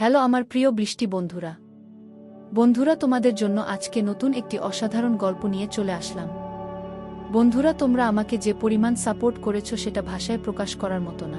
Hello আমার প্রিয় বৃষ্টি বন্ধুরা। বন্ধুরা, তোমাদের জন্য আজকে নতুন একটি অসাধারণ গল্প নিয়ে চলে আসলাম। বন্ধুরা, তোমরা আমাকে যে পরিমাণ সাপোর্ট করেছ সেটা ভাষায় প্রকাশ করার মতো না।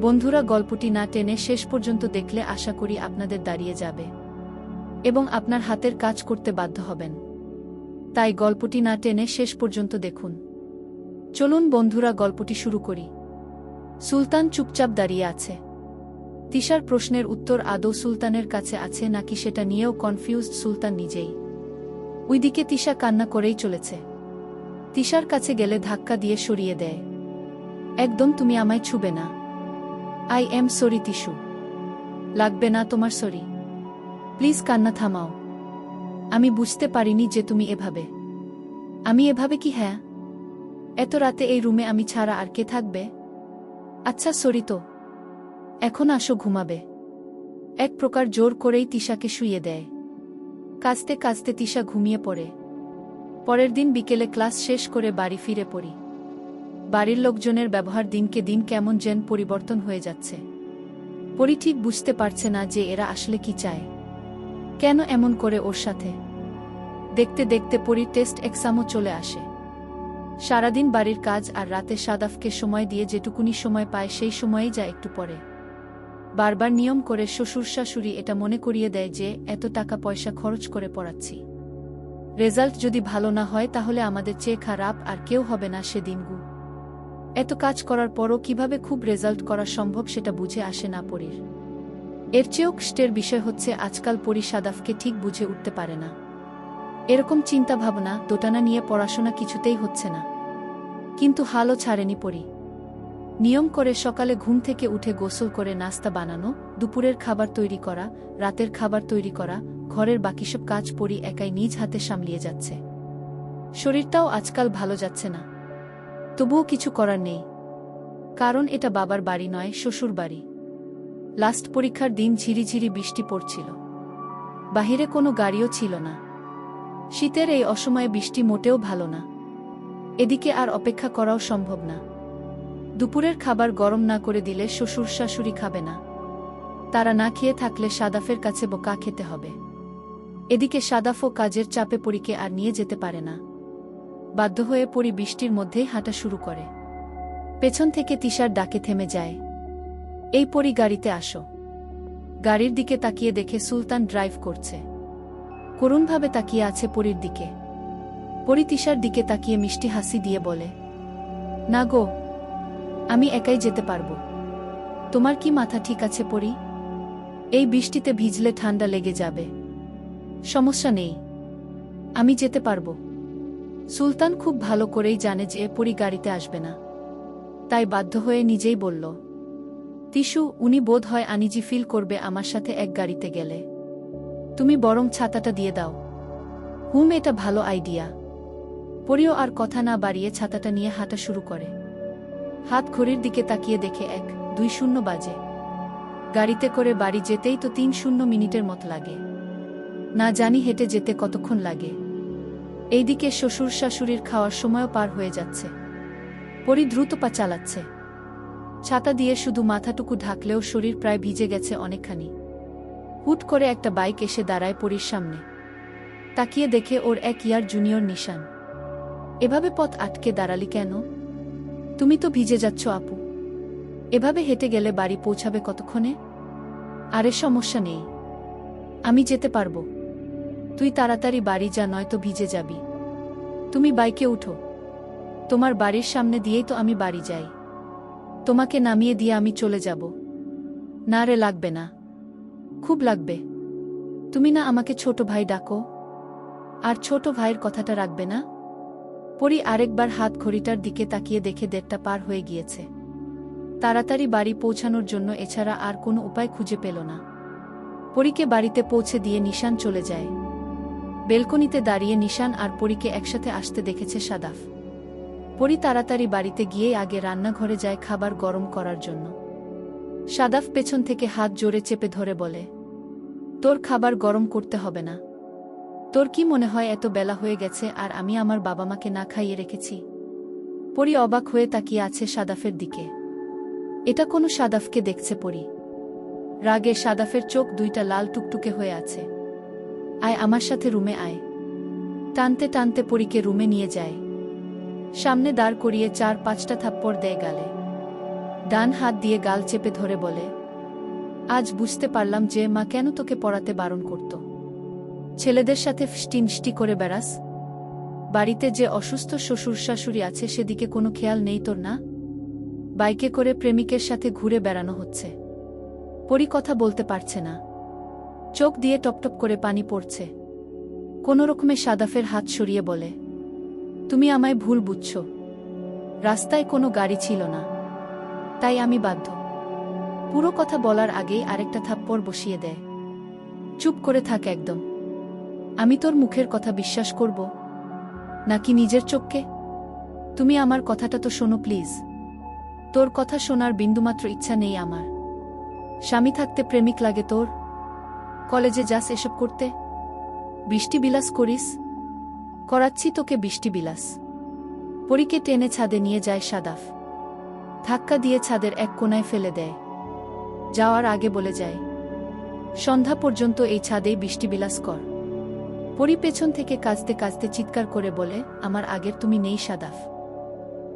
বন্ধুরা, গল্পটি না টেনে শেষ পর্যন্ত দেখলে আশা করি আপনাদের দাঁড়িয়ে যাবে এবং আপনার হাতের কাজ করতে বাধ্য হবেন। তাই গল্পটি না টেনে শেষ পর্যন্ত দেখুন। চলুন বন্ধুরা, গল্পটি শুরু করি। সুলতান চুপচাপ দাঁড়িয়ে আছে। তিশার প্রশ্নের উত্তর আদৌ সুলতানের কাছে আছে নাকি সেটা নিয়েও কনফিউজড সুলতান নিজেই। ওইদিকে তিশা কান্না করেই চলেছে। তিশার কাছে গেলে ধাক্কা দিয়ে সরিয়ে দেয়। একদম তুমি আমায় ছুবে না। I am sorry Tishu. লাগবে না তোমার সরি প্লিজ কান্না থামাও। আমি বুঝতে পারিনি যে তুমি এভাবে। আমি এভাবে কি হ্যাঁ? এত রাতে এই রুমে আমি ছাড়া আর কে থাকবে? আচ্ছা সরি তো। এখন আসো ঘুমাবে। এক প্রকার জোর করেই তিশাকে শুইয়ে দেয়। কাঁচতে কাঁচতে তিশা ঘুমিয়ে পড়ে। পরের দিন বিকেলে ক্লাস শেষ করে বাড়ি ফিরে পড়ি। বাড়ির লোকজনের ব্যবহার দিনকে দিন কেমন যেন পরিবর্তন হয়ে যাচ্ছে। পরি ঠিক বুঝতে পারছে না যে এরা আসলে কি চায়। কেন এমন করে ওর সাথে? দেখতে দেখতে পরীর টেস্ট এক্সামও চলে আসে। সারাদিন বাড়ির কাজ আর রাতে সাদাফকে সময় দিয়ে যেটুকুনি সময় পায় সেই সময়েই যা একটু পরে। বারবার নিয়ম করে শ্বশুর শাশুড়ি এটা মনে করিয়ে দেয় যে, এত টাকা পয়সা খরচ করে পড়াচ্ছি। রেজাল্ট যদি ভালো না হয় তাহলে আমাদের চেয়ে খারাপ আর কেউ হবে না সেদিনগু এত কাজ করার পরও কীভাবে খুব রেজাল্ট করা সম্ভব সেটা বুঝে আসে না পরীর। এর চেয়েও কষ্টের বিষয় হচ্ছে আজকাল পরি সাদাফকে ঠিক বুঝে উঠতে পারে না। এরকম চিন্তা ভাবনা দোটানা নিয়ে পড়াশোনা কিছুতেই হচ্ছে না। কিন্তু হালও ছাড়েনি পড়ি নিয়ম করে সকালে ঘুম থেকে উঠে গোসল করে নাস্তা বানানো, দুপুরের খাবার তৈরি করা, রাতের খাবার তৈরি করা, ঘরের বাকি সব কাজ পরি একাই নিজ হাতে সামলিয়ে যাচ্ছে। শরীরটাও আজকাল ভালো যাচ্ছে না। তবুও কিছু করার নেই। কারণ এটা বাবার বাড়ি নয়, শ্বশুর বাড়ি। লাস্ট পরীক্ষার দিন ঝিরিঝিরি বৃষ্টি পড়ছিল। বাহিরে কোনো গাড়িও ছিল না। শীতের এই অসময়ে বৃষ্টি মোটেও ভালো না। এদিকে আর অপেক্ষা করাও সম্ভব না। দুপুরের খাবার গরম না করে দিলে শ্বশুর শাশুড়ি খাবে না। তারা না খেয়ে থাকলে সাদাফের কাছে বোকা খেতে হবে। এদিকে সাদাফও কাজের চাপে পরীকে আর নিয়ে যেতে পারে না। বাধ্য হয়ে পরি বৃষ্টির মধ্যেই হাঁটা শুরু করে। পেছন থেকে তিশার ডাকে থেমে যায়। এই পরি, গাড়িতে আসো। গাড়ির দিকে তাকিয়ে দেখে সুলতান ড্রাইভ করছে। করুণভাবে তাকিয়ে আছে পরীর দিকে। পরি তিশার দিকে তাকিয়ে মিষ্টি হাসি দিয়ে বলে, না গো আমি একাই যেতে পারব। তোমার কি মাথা ঠিক আছে, পরি? এই বৃষ্টিতে ভিজলে ঠান্ডা লেগে যাবে। সমস্যা নেই। আমি যেতে পারব। সুলতান খুব ভালো করেই জানে যে পরি গাড়িতে আসবে না। তাই বাধ্য হয়ে নিজেই বলল, তিশু, উনি বোধ হয় আনিজি ফিল করবে আমার সাথে এক গাড়িতে গেলে। তুমি বরং ছাতাটা দিয়ে দাও। হুম, এটা ভালো আইডিয়া। পরিও আর কথা না বাড়িয়ে ছাতাটা নিয়ে হাঁটা শুরু করে। হাত ঘড়ির দিকে তাকিয়ে দেখে এক, দুই শূন্য বাজে। গাড়িতে করে বাড়ি যেতেই তো তিন শূন্য মিনিটের মতো লাগে। না জানি হেঁটে যেতে কতক্ষণ লাগে। এইদিকে শ্বশুর শাশুড়ির খাওয়ার সময়ও পার হয়ে যাচ্ছে। পরি দ্রুত পা চালাচ্ছে। ছাতা দিয়ে শুধু মাথাটুকু ঢাকলেও শরীর প্রায় ভিজে গেছে অনেকখানি। হুট করে একটা বাইক এসে দাঁড়ায় পরির সামনে। তাকিয়ে দেখে ওর এক ইয়ার জুনিয়র নিশান। এভাবে পথ আটকে দাঁড়ালি কেন? তুমি তো ভিজে যাচ্ছ, আপু। এভাবে হেঁটে গেলে বাড়ি পৌঁছাবে কতক্ষণে? আরে সমস্যা নেই। আমি যেতে পারব। তুই তাড়াতাড়ি বাড়ি যা, নয়তো ভিজে যাবি। তুমি বাইকে উঠো। তোমার বাড়ির সামনে দিয়েই তো আমি বাড়ি যাই। তোমাকে নামিয়ে দিয়ে আমি চলে যাব। না রে, লাগবে না। খুব লাগবে। তুমি না আমাকে ছোট ভাই ডাকো। আর ছোট ভাইয়ের কথাটা রাখবে না? পরি আরেকবার হাত ঘড়িটার দিকে তাকিয়ে দেখে দেড়টা পার হয়ে গিয়েছে। তাড়াতাড়ি বাড়ি পৌঁছানোর জন্য এছাড়া আর কোনো উপায় খুঁজে পেল না। পরীকে বাড়িতে পৌঁছে দিয়ে নিশান চলে যায়। বেলকনিতে দাঁড়িয়ে নিশান আর পরীকে একসাথে আসতে দেখেছে সাদাফ। পরি তাড়াতাড়ি বাড়িতে গিয়ে আগে রান্নাঘরে যায় খাবার গরম করার জন্য। সাদাফ পেছন থেকে হাত জোরে চেপে ধরে বলে, তোর খাবার গরম করতে হবে না। তোর কি মনে হয় এত বেলা হয়ে গেছে আর আমি আমার বাবা মাকে না খাইয়ে রেখেছি? পরি অবাক হয়ে তাকিয়ে আছে সাদাফের দিকে। এটা কোনো সাদাফকে দেখছে পরি। রাগে সাদাফের চোখ দুইটা লাল টুকটুকে হয়ে আছে। আয় আমার সাথে রুমে আয়। টানতে টানতে পরীকে রুমে নিয়ে যায়। সামনে দাঁড় করিয়ে চার পাঁচটা থাপ্পড় দেয় গালে। ডান হাত দিয়ে গাল চেপে ধরে বলে, আজ বুঝতে পারলাম যে মা কেন তোকে পড়াতে বারণ করত। ছেলেদের সাথে ফিষ্টি করে বেড়াস। বাড়িতে যে অসুস্থ শ্বশুর শাশুড়ি আছে সেদিকে কোনো খেয়াল নেই তোর, না? বাইকে করে প্রেমিকের সাথে ঘুরে বেড়ানো হচ্ছে। পরি কথা বলতে পারছে না। চোখ দিয়ে টপটপ করে পানি পড়ছে। কোনো রকমে সাদাফের হাত সরিয়ে বলে, তুমি আমায় ভুল বুঝছ। রাস্তায় কোনো গাড়ি ছিল না। তাই আমি বাধ্য। পুরো কথা বলার আগেই আরেকটা থাপ্পড় বসিয়ে দেয়। চুপ করে থাক একদম। আমি তোর মুখের কথা বিশ্বাস করব, নাকি নিজের চোখকে? তুমি আমার কথাটা তো শোনো, প্লিজ। তোর কথা শোনার বিন্দুমাত্র ইচ্ছা নেই আমার। স্বামী থাকতে প্রেমিক লাগে তোর। কলেজে যাস এসব করতে। বৃষ্টি বিলাস করিস। করাচ্ছি তোকে বৃষ্টি বিলাস। পরীকে টেনে ছাদে নিয়ে যায় সাদাফ। ধাক্কা দিয়ে ছাদের এক কোনায় ফেলে দেয়। যাওয়ার আগে বলে যায়, সন্ধ্যা পর্যন্ত এই ছাদেই বৃষ্টি বিলাস কর। পরি পেছন থেকে কাজতে কাজতে চিৎকার করে বলে, আমার আগের তুমি নেই সাদাফ।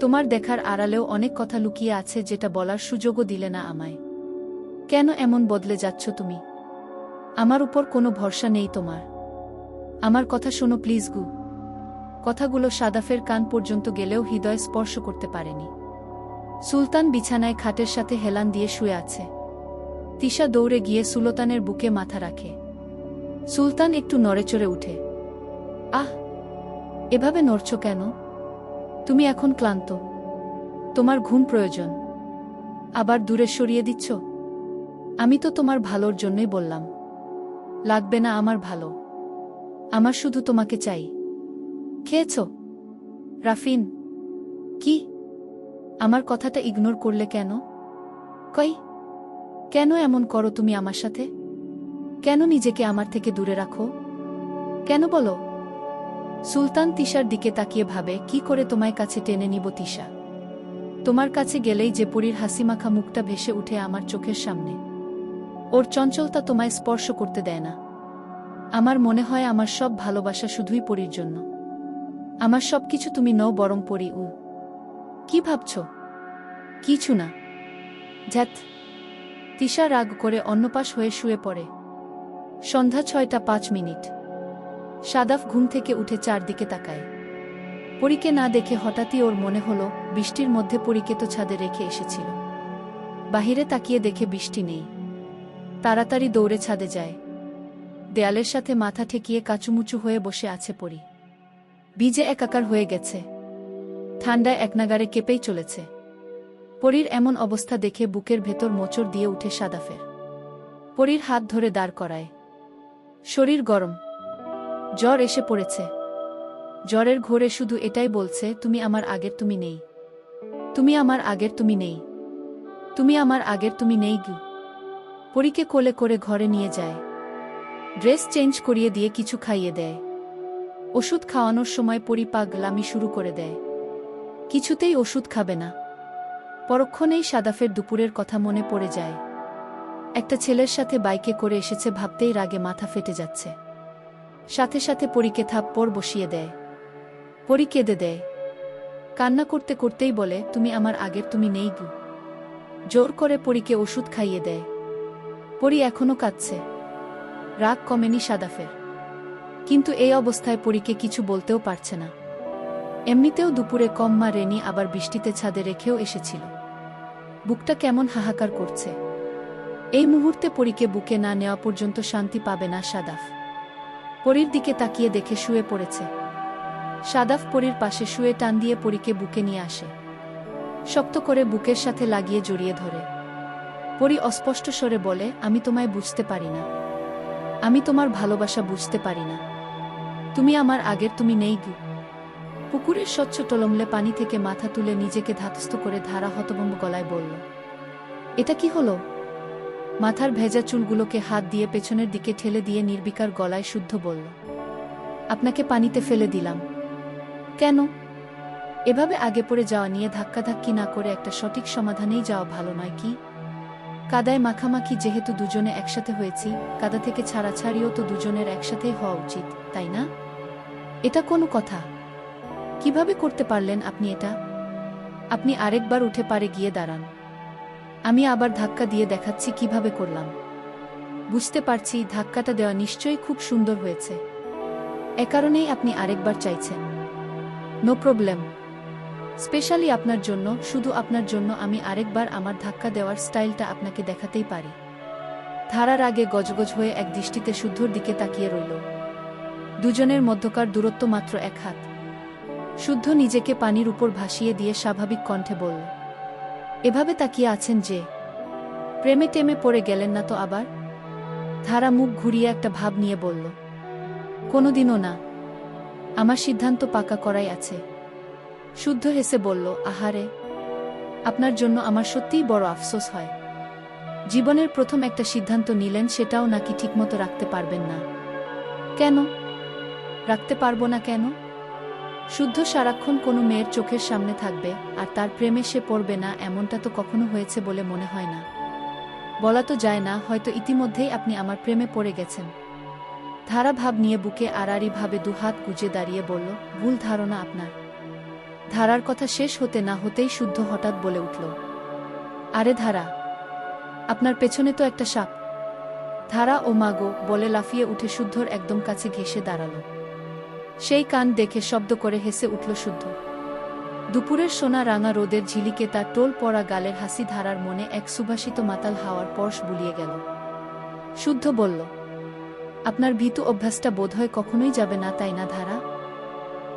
তোমার দেখার আড়ালেও অনেক কথা লুকিয়ে আছে যেটা বলার সুযোগও দিলে না আমায়। কেন এমন বদলে যাচ্ছ তুমি? আমার উপর কোনো ভরসা নেই তোমার। আমার কথা শোনো প্লিজ গু। কথাগুলো সাদাফের কান পর্যন্ত গেলেও হৃদয় স্পর্শ করতে পারেনি। সুলতান বিছানায় খাটের সাথে হেলান দিয়ে শুয়ে আছে। তিশা দৌড়ে গিয়ে সুলতানের বুকে মাথা রাখে। সুলতান একটু নড়েচড়ে উঠে। আহ, এভাবে নড়ছ কেন? তুমি এখন ক্লান্ত। তোমার ঘুম প্রয়োজন। আবার দূরে সরিয়ে দিচ্ছ? আমি তো তোমার ভালোর জন্যই বললাম। লাগবে না আমার ভালো। আমার শুধু তোমাকে চাই। খেয়েছ? রাফিন, কি? আমার কথাটা ইগনোর করলে কেন? কই? কেন এমন করো তুমি আমার সাথে? কেন নিজেকে আমার থেকে দূরে রাখো? কেন বলো? সুলতান তিশার দিকে তাকিয়ে ভাবে, কি করে তোমায় কাছে টেনে নিব তিশা? তোমার কাছে গেলেই যে পরীর হাসিমাখা মুখটা ভেসে উঠে আমার চোখের সামনে। ওর চঞ্চলতা তোমায় স্পর্শ করতে দেয় না। আমার মনে হয় আমার সব ভালোবাসা শুধুই পরীর জন্য। আমার সব কিছু তুমি নও বরং পড়ি উ। কি ভাবছ? কিছু না। ঝ্যাত তিশা রাগ করে অন্নপাশ হয়ে শুয়ে পড়ে। সন্ধ্যা ছয়টা পাঁচ মিনিট। সাদাফ ঘুম থেকে উঠে চারদিকে তাকায়। পরীকে না দেখে হঠাৎই ওর মনে হলো, বৃষ্টির মধ্যে পরীকে তো ছাদে রেখে এসেছিল। বাহিরে তাকিয়ে দেখে বৃষ্টি নেই। তাড়াতাড়ি দৌড়ে ছাদে যায়। দেয়ালের সাথে মাথা ঠেকিয়ে কাচুমুচু হয়ে বসে আছে পরি। বীজে একাকার হয়ে গেছে। ঠান্ডায় একনাগারে কেঁপেই চলেছে। পরীর এমন অবস্থা দেখে বুকের ভেতর মোচড় দিয়ে উঠে সাদাফের। পরীর হাত ধরে দাঁড় করায়। শরীর গরম। জ্বর এসে পড়েছে। জ্বরের ঘোরে শুধু এটাই বলছে, তুমি আমার আগের তুমি নেই। তুমি আমার আগের তুমি নেই। তুমি আমার আগের তুমি নেই গু। পরীকে কোলে করে ঘরে নিয়ে যায়। ড্রেস চেঞ্জ করিয়ে দিয়ে কিছু খাইয়ে দেয়। ওষুধ খাওয়ানোর সময় পরি পাগলামি শুরু করে দেয়। কিছুতেই ওষুধ খাবে না। পরক্ষণেই সাদাফের দুপুরের কথা মনে পড়ে যায়। একটা ছেলের সাথে বাইকে করে এসেছে ভাবতেই রাগে মাথা ফেটে যাচ্ছে। সাথে সাথে পরীকে থাপ্পড় বসিয়ে দেয়। পরি কেঁদে দেয়। কান্না করতে করতেই বলে, তুমি আমার আগের তুমি নেই গু। জোর করে পরীকে ওষুধ খাইয়ে দেয়। পরি এখনও কাঁদছে। রাগ কমেনি সাদাফের। কিন্তু এই অবস্থায় পরীকে কিছু বলতেও পারছে না। এমনিতেও দুপুরে কম মা রেনি আবার বৃষ্টিতে ছাদে রেখেও এসেছিল। বুকটা কেমন হাহাকার করছে। এই মুহূর্তে পরীকে বুকে না নেওয়া পর্যন্ত শান্তি পাবে না সাদাফ। পরীর দিকে তাকিয়ে দেখে শুয়ে পড়েছে। সাদাফ পরীর পাশে শুয়ে টান দিয়ে পরীকে বুকে নিয়ে আসে। শক্ত করে বুকের সাথে লাগিয়ে জড়িয়ে ধরে। পরী অস্পষ্ট স্বরে বলে, আমি তোমায় বুঝতে পারি না। আমি তোমার ভালোবাসা বুঝতে পারি না। তুমি আমার আগের তুমি নেই গু। পুকুরের স্বচ্ছ টলমলে পানি থেকে মাথা তুলে নিজেকে ধাতস্থ করে ধারা হতভম্ব গলায় বলল, এটা কি হলো? মাথার ভেজা চুলগুলোকে হাত দিয়ে পেছনের দিকে ঠেলে দিয়ে নির্বিকার গলায় শুদ্ধ বলল, আপনাকে পানিতে ফেলে দিলাম। কেন? এভাবে আগে পড়ে যাওয়া নিয়ে ধাক্কাধাক্কি না করে একটা সঠিক সমাধানেই যাওয়া ভালো, নয় কি? কাদায় মাখামাখি যেহেতু দুজনে একসাথে হয়েছি, কাদা থেকে ছাড়াছাড়িও তো দুজনের একসাথেই হওয়া উচিত, তাই না? এটা কোনো কথা? কীভাবে করতে পারলেন আপনি এটা? আপনি আরেকবার উঠে পারে গিয়ে দাঁড়ান। আমি আবার ধাক্কা দিয়ে দেখাচ্ছি কীভাবে করলাম। বুঝতে পারছি ধাক্কাটা দেওয়া নিশ্চয়ই খুব সুন্দর হয়েছে। এ কারণেই আপনি আরেকবার চাইছেন। No problem. স্পেশালি আপনার জন্য, শুধু আপনার জন্য আমি আরেকবার আমার ধাক্কা দেওয়ার স্টাইলটা আপনাকে দেখাতেই পারি। ধারার আগে গজগজ হয়ে এক দৃষ্টিতে শুদ্ধর দিকে তাকিয়ে রইল। দুজনের মধ্যকার দূরত্ব মাত্র এক হাত। শুদ্ধ নিজেকে পানির উপর ভাসিয়ে দিয়ে স্বাভাবিক কণ্ঠে বলল এভাবে তাকিয়ে আছেন যে, প্রেমে টেমে পড়ে গেলেন না তো আবার? ধারা মুখ ঘুরিয়ে একটা ভাব নিয়ে বলল, কোনোদিনও না। আমার সিদ্ধান্ত পাকা করাই আছে। শুদ্ধ হেসে বলল, আহারে, আপনার জন্য আমার সত্যিই বড় আফসোস হয়। জীবনের প্রথম একটা সিদ্ধান্ত নিলেন, সেটাও নাকি ঠিকমতো রাখতে পারবেন না। কেন? রাখতে পারব না কেন? শুদ্ধ সারাক্ষণ কোনো মেয়ের চোখের সামনে থাকবে, আর তার প্রেমে সে পড়বে না, এমনটা তো কখনো হয়েছে বলে মনে হয় না। বলা তো যায় না, হয়তো ইতিমধ্যেই আপনি আমার প্রেমে পড়ে গেছেন। ধারা ভাব নিয়ে বুকে আড়াআড়ি ভাবে দুহাত গুজে দাঁড়িয়ে বলল, ভুল ধারণা আপনার। ধারার কথা শেষ হতে না হতেই শুদ্ধ হঠাৎ বলে উঠল, আরে ধারা, আপনার পেছনে তো একটা সাপ। ধারা ও মাগো বলে লাফিয়ে উঠে শুদ্ধর একদম কাছে ঘেসে দাঁড়াল। সেই কান দেখে শব্দ করে হেসে উঠল শুদ্ধ। দুপুরের সোনা রাঙা রোদের ঝিলিকে তার টোল পড়া গালের হাসি ধারার মনে এক সুভাষিত মাতাল হাওয়ার পরশ বুলিয়ে গেল। শুদ্ধ বলল, আপনার ভীতু অভ্যাসটা বোধহয় কখনোই যাবে না, তাই না ধারা?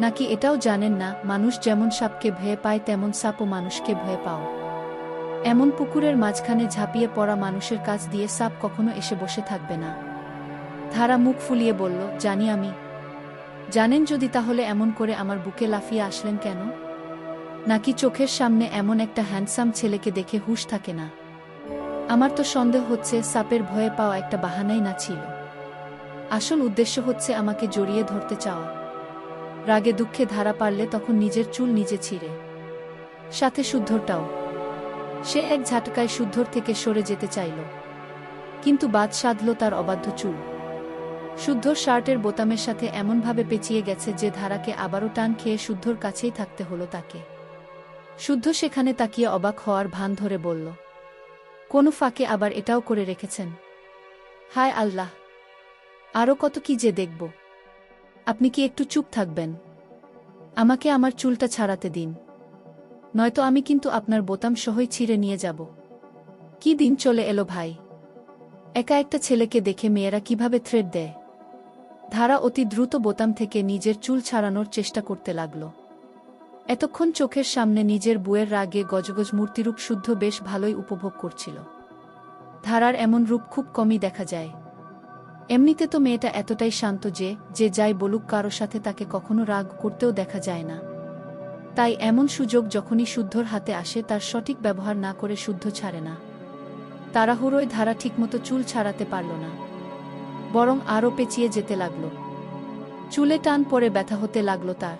নাকি এটাও জানেন না, মানুষ যেমন সাপকে ভয়ে পায়, তেমন সাপও মানুষকে ভয়ে পাও। এমন পুকুরের মাঝখানে ঝাঁপিয়ে পড়া মানুষের কাছ দিয়ে সাপ কখনো এসে বসে থাকবে না। ধারা মুখ ফুলিয়ে বলল, জানি আমি জানেন যদি তাহলে এমন করে আমার বুকে লাফিয়ে আসলেন কেন? নাকি চোখের সামনে এমন একটা হ্যান্ডসাম ছেলেকে দেখে হুশ থাকে না? আমার তো সন্দেহ হচ্ছে সাপের ভয়ে পাওয়া একটা বাহানাই না ছিল। আসল উদ্দেশ্য হচ্ছে আমাকে জড়িয়ে ধরতে চাওয়া। রাগে দুঃখে ধারা পারলে তখন নিজের চুল নিজে ছিঁড়ে। সাথে শুদ্ধরটাও। সে এক ঝাটকায় শুদ্ধর থেকে সরে যেতে চাইল। কিন্তু বাদ সাধল তার অবাধ্য চুল। শুদ্ধর শার্টের বোতামের সাথে এমনভাবে পেঁচিয়ে গেছে যে ধারাকে আবারও টান খেয়ে শুদ্ধর কাছেই থাকতে হলো তাকে। শুদ্ধ সেখানে তাকিয়ে অবাক হওয়ার ভান ধরে বলল, কোনো ফাঁকে আবার এটাও করে রেখেছেন? হায় আল্লাহ! আরও কত কি যে দেখব। আপনি কি একটু চুপ থাকবেন? আমাকে আমার চুলটা ছাড়াতে দিন। নয়তো আমি কিন্তু আপনার বোতাম সহই ছিঁড়ে নিয়ে যাব। কি দিন চলে এলো ভাই? একা একটা ছেলেকে দেখে মেয়েরা কীভাবে থ্রেড দেয়? ধারা অতি দ্রুত বোতাম থেকে নিজের চুল ছাড়ানোর চেষ্টা করতে লাগল। এতক্ষণ চোখের সামনে নিজের বুয়ের রাগে গজগজ মূর্তিরূপ শুদ্ধ বেশ ভালোই উপভোগ করছিল। ধারার এমন রূপ খুব কমই দেখা যায়। এমনিতে তো মেয়েটা এতটাই শান্ত যে যে যাই বলুক কারও সাথে তাকে কখনো রাগ করতেও দেখা যায় না। তাই এমন সুযোগ যখনই শুদ্ধর হাতে আসে তার সঠিক ব্যবহার না করে শুদ্ধ ছাড়ে না। তাড়াহুড়োয় ধারা ঠিকমতো চুল ছাড়াতে পারল না। বরং আরও পেঁচিয়ে যেতে লাগল। চুলে টান পরে ব্যথা হতে লাগল তার।